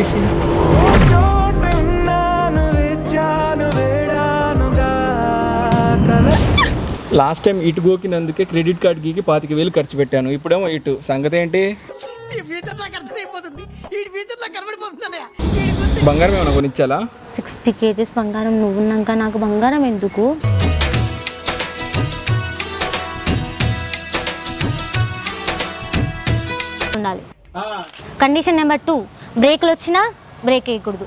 Rishi last time ఇటు గోకినందుకే credit card గీకి పాతిక వేలు ఖర్చు పెట్టాను. ఇప్పుడేమో ఇటు. సంగతి ఏంటి బంగారం ఏమైనా కొనిచ్చాలా? సిక్స్టీ కేజీస్ బంగారం నువ్వున్నాక నాకు బంగారం ఎందుకు? ఉండాలి. Condition number two. బ్రేక్లు వచ్చినా బ్రేక్ వేయకూడదు.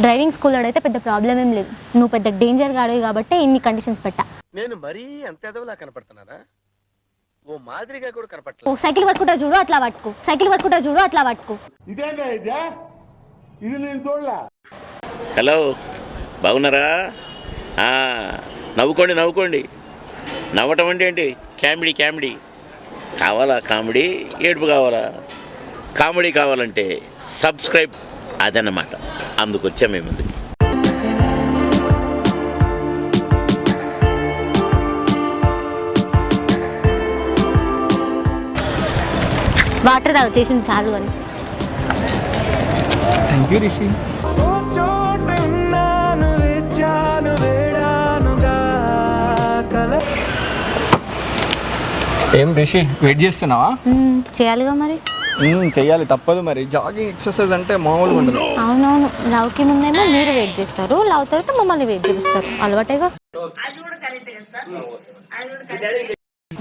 డ్రైవింగ్ స్కూల్లో అయితే పెద్ద ప్రాబ్లం ఏం లేదు. నువ్వు పెద్ద డేంజర్ గాడివి కాబట్టి ఇన్ని కండిషన్స్ పెట్టా. నేను మరీ అంత ఎదవలా కనపడుతున్నారా ఓ మాదిరిగా కూడా ఓ కనపడలేదు సైకిల్ పట్టుకుంటా చూడు అట్లా పట్టుకో. సైకిల్ పట్టుకుంటా చూడు అట్లా పట్టుకో. హలో బాగున్నారా? ఆ, నవ్వుకోండి నవ్వుకోండి. నవ్వటం అంటే ఏంటి? Comedy comedy. కావాలా కామెడీ? ఏడుపు కావాలా? కామెడీ కావాలంటే సబ్స్క్రైబ్ అదన్నమాట. అందుకు వచ్చాం మేము వాటర్ తాగు చేసింది చాలు అని. Thank you Rishi. ఏం రిషి వెయిట్ చేస్తున్నావా? చేయాలిగా మరి. మ్మ్, చెయ్యాలి తప్పదు మరి. జాగింగ్ ఎక్సర్సైజ్ అంటే మామూలుగా ఉండదు. అవునవును. లవ్కి ముందేమో మీరు వెయిట్ చేస్తారు. లవ్ తర్వాత మమ్మల్ని వెయిట్ చేస్తారు అలవాటేగా.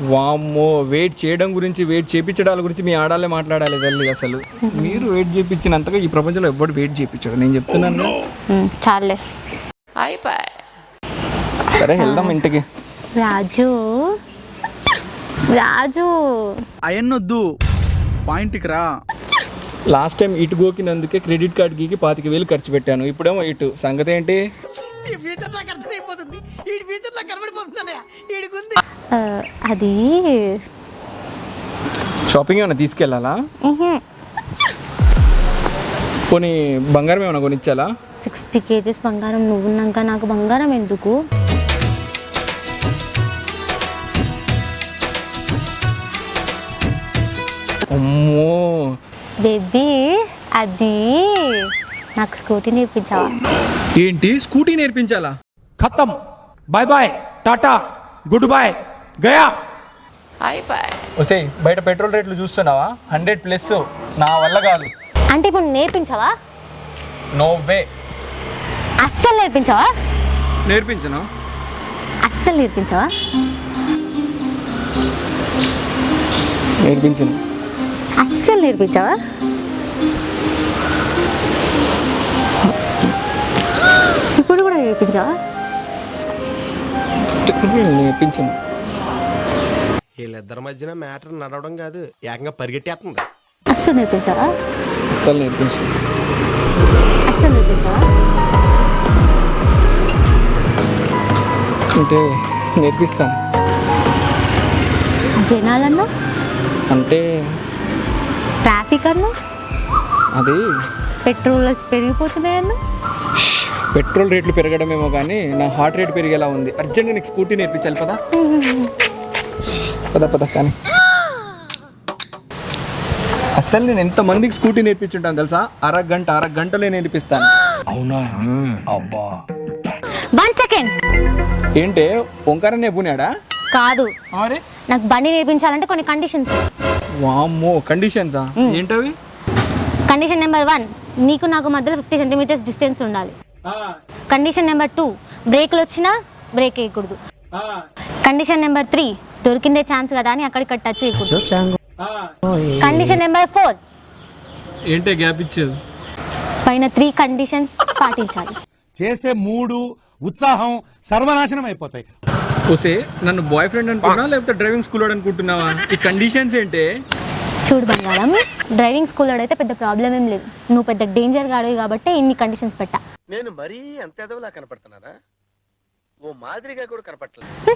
వామ్మో వెయిట్ చేయడం గురించి వెయిట్ చేపించడాల గురించి మీ ఆడాలే మాట్లాడాలి తల్లి అసలు. మీరు వెయిట్ చేపించినంతగా ఈ ప్రపంచంలో ఎవ్వడు వెయిట్ చేయించాడు నేను చెప్తున్నాను. మ్మ్, చాలులే సరే వెళ్దాం ఇంటికి. రాజు. రాజు. అయన్నొద్దు పాయింట్కి రా. లాస్ట్ టైం ఇటు గోకినందుకే క్రెడిట్ కార్డ్ గీకి పాతిక వేలు ఖర్చు పెట్టాను. ఇప్పుడేమో ఇటు. సంగతి ఏంటి? అది షాపింగ్ ఏమైనా తీసుకెళ్ళాలా? పోనీ బంగారం ఏమైనా కొనిచ్చాలా? సిక్స్టీ కేజీస్ బంగారం. నువ్వున్నాక నాకు బంగారం ఎందుకు? అమ్మో. బేబీ అది నాకు స్కూటీ నేర్పించావా? ఏంటి? స్కూటీ నేర్పించాలా? ఖతం. Bye bye tata good bye Gaya. ఒసే బయట పెట్రోల్ రేట్లు చూస్తున్నావా? హండ్రెడ్ ప్లస్ నా వల్ల కాదు. అంటే ఇప్పుడు నేర్పించావా? నో వే అస్సలు నేర్పించావా? నేర్పించను? అస్సలు నేర్పించావా? నేర్పించను. అస్సలు నేర్పించావా? ఇప్పుడు కూడా నేర్పించావా? నేర్పించను. వీళ్ళిద్దరి మధ్యన మ్యాటర్ నడవడం కాదు ఏకంగా పరిగెట్టేస్తుంది అస్సలు నేర్పించావా? అస్సలు నేర్పించను. అస్సలు నేర్పించావా? అంటే నేర్పిస్తాను. జనాలన్నా? అంటే ట్రాఫిక్ అన్నా? అది? పెట్రోల్ పెరిగిపోతున్నాయన్నా పెట్రోల్ రేట్లు పెరగడమేమో కానీ నా హార్ట్ రేట్ పెరిగేలా ఉంది. అర్జెంట్గా నీకు స్కూటీ నేర్పించాలి పదా? పద పద కానీ. అసలు నేను ఎంతమందికి స్కూటీ నేర్పించుంటాను తెలుసా? అరగంట అరగంటలే నేర్పిస్తాను. వన్ సెకండ్ ఏంటే ఓంకారం నేర్పునాడా కాదు. నాకు బండి నేర్పించాలంటే కొన్ని కండిషన్స్ వామ్మో కండిషన్సా ఏంటవి? కండిషన్ నెంబర్ వన్ నీకు నాకు మధ్యలో ఫిఫ్టీ సెంటీమీటర్స్ డిస్టెన్స్ ఉండాలి. కండిషన్ నెంబర్ టూ బ్రేక్లు వచ్చినా బ్రేక్ వేయకూడదు. కండిషన్ నెంబర్ త్రీ దొరికిందే ఛాన్స్ కదా అని అక్కడిక్కడ టచ్ చేయకూడదు. కండిషన్ నెంబర్ ఫోర్ ఏంటే గ్యాప్ ఇచ్చేది? పైన త్రీ కండిషన్స్ పాటించాలి. చేసే మూడు ఉత్సాహం సర్వనాశనం అయిపోతాయి. ఓసే నన్ను బాయ్ ఫ్రెండ్ అనుకుంటున్నావా లేకపోతే డ్రైవింగ్ స్కూల్ అనుకుంటున్నావా? ఈ కండిషన్స్ ఏంటే? చూడు బంగారం డ్రైవింగ్ స్కూల్లో అయితే పెద్ద ప్రాబ్లం ఏం లేదు. నువ్వు పెద్ద డేంజర్ గాడివి కాబట్టి ఇన్ని కండిషన్స్ పెట్టా. నేను మరీ అంత ఎదవలా కనపడుతున్నారా ఓ మాదిరిగా కూడా కనపడలేదు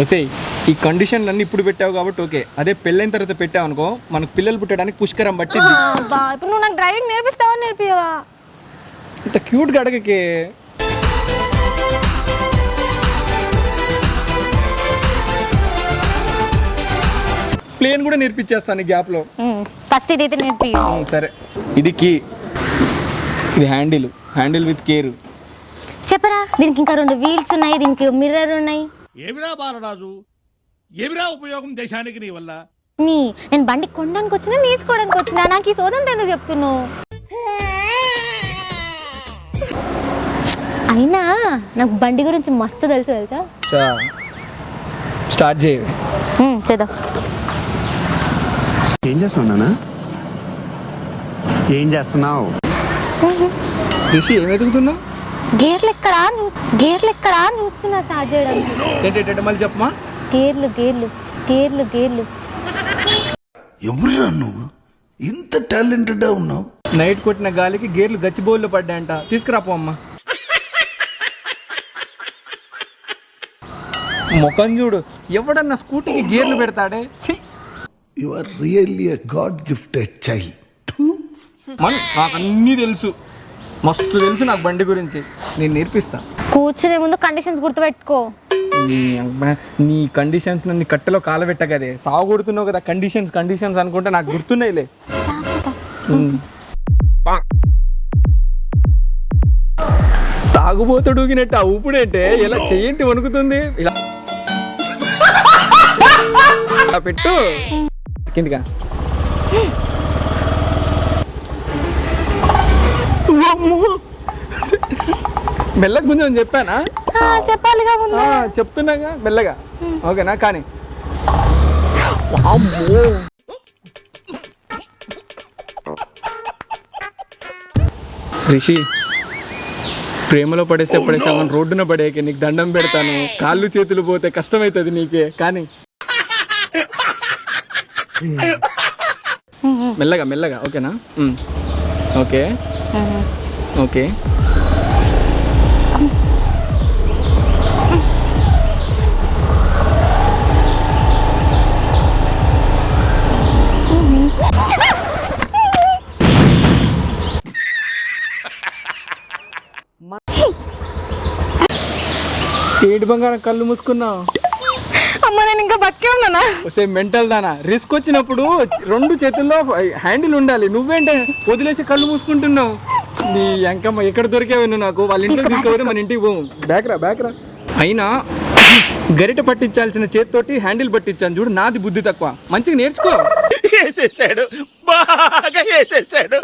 ఓసే ఈ కండిషన్లన్నీ ఇప్పుడు పెట్టావు కాబట్టి ఓకే. అదే పెళ్ళైన తర్వాత పెట్టావు అనుకో మనకు పిల్లలు పుట్టడానికి పుష్కరం పట్టింది. అబ్బా, ఇప్పుడు నువ్వు నాకు డ్రైవింగ్ నేర్పిస్తావా నేర్పియవా ఇంత క్యూట్గా అడగకే ప్లేన్ కూడా నేర్పించేస్తాను ఈ గ్యాప్లో. ఫస్ట్ ఇదైతే నేర్పి. ఉమ్, సరే. ఇది కీ ఇది హ్యాండిల్. Handle with care. చెప్పరా దీనికి ఇంకా రెండు వీల్స్ ఉన్నాయి దీనికి మిర్రర్ ఉన్నాయి. ఏమిరా బాలరాజు? ఏమిరా ఉపయోగం దేశానికి నీ వల్ల? నీ నేను బండి కొనడానికి వచ్చినా నేర్చుకోవడానికి వచ్చినా నాకు ఈ సోదంత ఎందుకు చెప్తున్నావు? అయినా నాకు బండి గురించి మస్తు తెలుసు తెలుసా? స్టార్ట్ చేయ. చేద్దాం. ఏం చేస్తున్నానా ఏం చేస్తున్నావు? రిషి ఏం వెతుకుతున్నావు? గేర్లు ఎక్కడా? గేర్లు ఎక్కడా? చూస్తున్నా స్టార్ట్ చేయడానికి. ఏంటి ఏంటి, ఏంటి మళ్ళీ చెప్పమా? గేర్లు గేర్లు గేర్లు గేర్లు. ఎవరురా నువ్వు? ఇంత టాలెంటెడ్ ఉన్నావు. నైట్ కొట్టిన గాలికి గేర్లు గచ్చిబౌల్లో పడ్డాయంట. తీసుకురాపో అమ్మ. ముఖం చూడు. ఎవడన్నా స్కూటీకి గేర్లు పెడతాడే? ఛీ. You are really a god gifted child man నాకు అన్నీ తెలుసు. మస్తు తెలుసు నాకు బండి గురించి. నేను నేర్పిస్తా. కూర్చునే ముందు కండిషన్స్ గుర్తుపెట్టుకో. నీ అబ్బా- నీ కండిషన్స్ నన్ను కట్టెలో కాలబెట్టగదే సాగు కొడుతున్నావు కదా కండిషన్స్ కండిషన్స్ అనుకుంటే నాకు గుర్తున్నాయిలే. ఉమ్. తాగుబోతుడు ఊగినట్టు ఆ ఊపుడేంటే ఇలా చెయ్యంటి వణుకుతుంది? ఇలా ఇలా పెట్టు కిందిగా. మెల్లగా గుంజు అని చెప్పానా? ఆ, చెప్పాలిగా చెప్తున్నాగా? మెల్లగా. ఓకేనా? కానీ. రిషి ప్రేమలో పడేస్తే పడేస్తే అవన్ రోడ్డున పడేకే నీకు దండం పెడతాను. కాళ్ళు చేతులు పోతే కష్టమవుతుంది నీకే. కానీ మెల్లగా మెల్లగా ఓకేనా? ఓకే. ఓకే. ఏడు బంగారం కళ్ళు మూసుకున్నావు? అమ్మ నేను ఇంకా బతికే ఉన్నానా? వస్తే మెంటల్ దానా. రిస్క్ వచ్చినప్పుడు రెండు చేతుల్లో హ్యాండిల్ ఉండాలి. నువ్వేంటే వదిలేసి కళ్ళు మూసుకుంటున్నావు? నీ ఎంకమ్మ ఎక్కడ దొరికావు నువ్వు నాకు? వాళ్ళ ఇంటికి తీసుకెళ్ళి మన ఇంటికి పోము. బ్యాక్ రా బ్యాక్ రా. అయినా గరిట పట్టించాల్సిన చేతితోటి హ్యాండిల్ పట్టించాను చూడు నాది బుద్ధి తక్కువ. మంచిగా నేర్చుకో. వేసేసాడు. బాగా వేసేసాడు.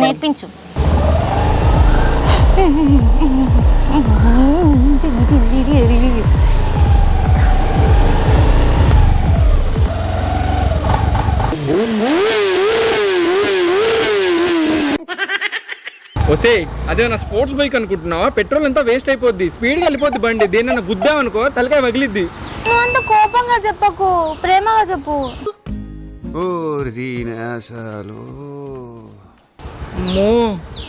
నేర్పించు. వసే అదే నా స్పోర్ట్స్ బైక్ అనుకుంటున్నావా? పెట్రోల్ అంతా వేస్ట్ అయిపోద్ది. స్పీడ్గా వెళ్ళిపోద్ది బండి. దేనన్నా గుద్దామనుకో తలకాయ పగిలిద్ది నువ్వు అంత కోపంగా చెప్పకు ప్రేమగా చెప్పు. మో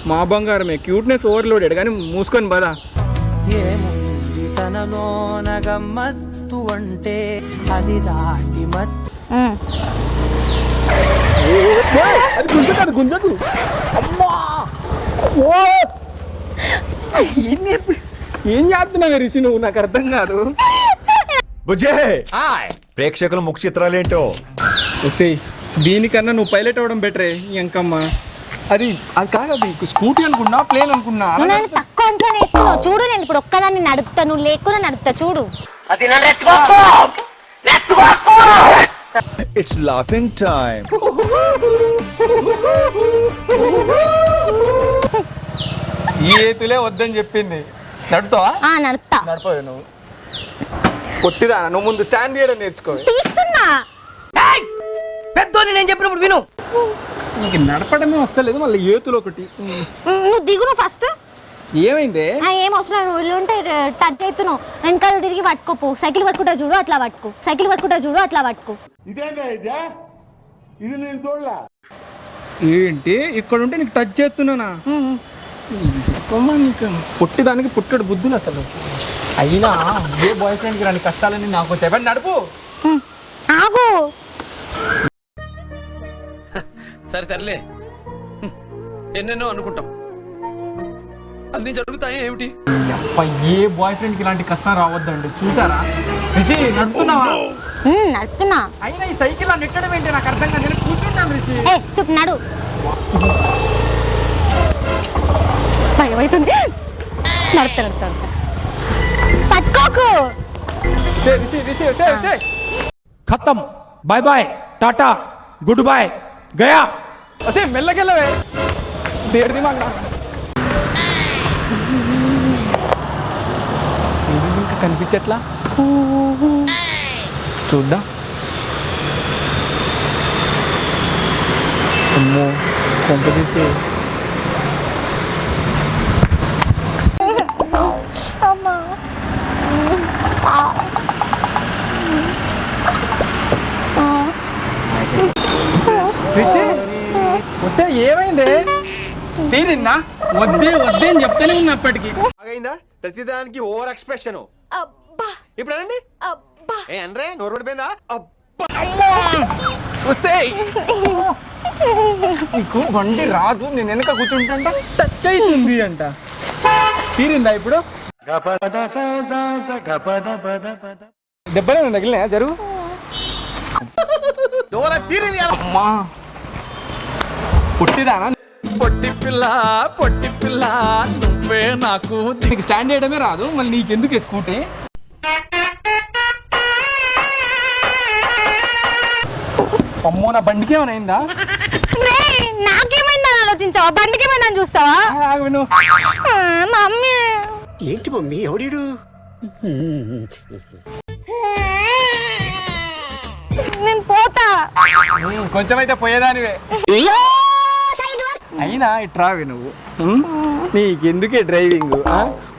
మా బంగారమే. క్యూట్నెస్ ఓవర్లోడెడ్ కానీ మూసుకొని పదా. ఏముంది తనలోన గమ్మత్తు అంటే అది దాటి మత్తు అది అది గుంజకు. అమ్మా! ఓ ఏం ఏం చేస్తున్నావు రిషి నువ్వు? నాకు అర్థం కాదు. బుజ్జే! ప్రేక్షకుల ముఖ చిత్రాలేంటో? వస్తే దీనికన్నా నువ్వు పైలట్ అవ్వడం బెటరే ఇంకమ్మ అది అది కాదు అది స్కూటీ అనుకున్నా ప్లేన్ అనుకున్నా నన్ను తక్కువ అంచనా వేస్తున్నావు. చూడు నేను ఇప్పుడు ఒక్కదాన్ని నడుపుతా నువ్వు లేకుండా నడుపుతా చూడు. అది! ఇట్స్ లాఫింగ్ టైం ఈ ఏతులే వద్దని చెప్పింది. నడుతావా ఆ నడుపుతా. నడపవే నువ్వు. కొట్టిదా నువ్వు ముందు స్టాండ్ చేయడం నేర్చుకో తీస్తున్నా. పెద్దోని నేను చెప్పినప్పుడు విను. నీకు నడపడమే వస్తలేదు మళ్ళీ ఏతులు ఒకటి. నువ్వు దిగు నువ్వు ఫస్ట్. ఏమైందే? ఏం అవసరం నువ్వు ఇల్లు ఉంటే టచ్ అవుతున్నావు. వెనకాల తిరిగి పట్టుకోపు సైకిల్ పట్టుకుంటా చూడు అట్లా పట్టుకో. సైకిల్ పట్టుకుంటా చూడు అట్లా పట్టుకో. ఏంటి? ఇక్కడ ఉంటే నీకు టచ్ చేస్తున్నానా? పుట్టిదానికి పుట్టడు బుద్ధులు అసలు. అయినా ఏ బాయ్ ఫ్రెండ్కి రాని కష్టాలని నాకు చెప్పండి నడుపు. ఆగు. సరే తరలే ఎన్నెన్నో అనుకుంటాం. అన్ని జరుగుతాయి ఏమిటి? అబ్బా, ఏ బాయ్ ఫ్రెండ్కి ఇలాంటి కష్టం రావద్దండి. చూసారా? రిషి నడుపుతున్నావా? నడుపుతున్నా. అయినా ఈ సైకిల్ నెట్టడం ఏంటి? నాకు అర్థం కాదు. నేను కూర్చుంటాను రిషి. చూపు నడు. खत्म bye bye tata good bye गया असे मिल गए देर दी मांगना कूदा से రిషి వస్తే ఏమైంది? తీరిందా? వద్దే వద్దే అని చెప్తానే ఉంది అప్పటికి. బాగైందా ప్రతిదానికి ఓవర్ ఎక్స్ప్రెషన్. ఇప్పుడు అనండి. ఏ అనరే నోరు పడిపోయిందా? వస్తే! నీకు వండి రాదు నేను వెనక కూర్చుంటా టచ్ అవుతుంది అంట. తీరిందా ఇప్పుడు? దెబ్బలే తగిలినా జరుగు. అమ్మా! పుట్టిదానా? పొట్టి పిల్ల పొట్టి పిల్ల నువ్వే నాకు నీకు స్టాండ్ చేయడమే రాదు మళ్ళీ నీకెందుకు స్కూటీ? అమ్మో నా బండికి ఏమైనా అయిందా? రే, నాకేమైందని ఆలోచించావా? బండికి ఏమైందని చూస్తావా? ఆగు. ఆ, మమ్మీ. ఏంటి మమ్మీ ఎవడీడు? నేను పోతా. ఉమ్, కొంచెం అయితే పోయేదానివే అయినా ఇట్రావి నువ్వు. నీకెందుకే డ్రైవింగ్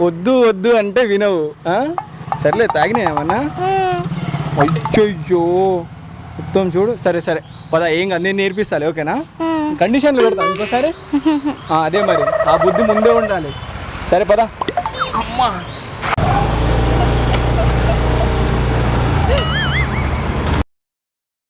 వద్దు వద్దు అంటే వినవు సర్లే తాగినా ఏమన్నా? అయ్యో మొత్తం చూడు. సరే సరే. పద ఏం కాదు. నేను నేర్పిస్తాలే ఓకేనా? కండిషన్లు పెడతా ఇంకోసారి? అదే మరి. ఆ బుద్ధి ముందే ఉండాలి. సరే పద. అమ్మా.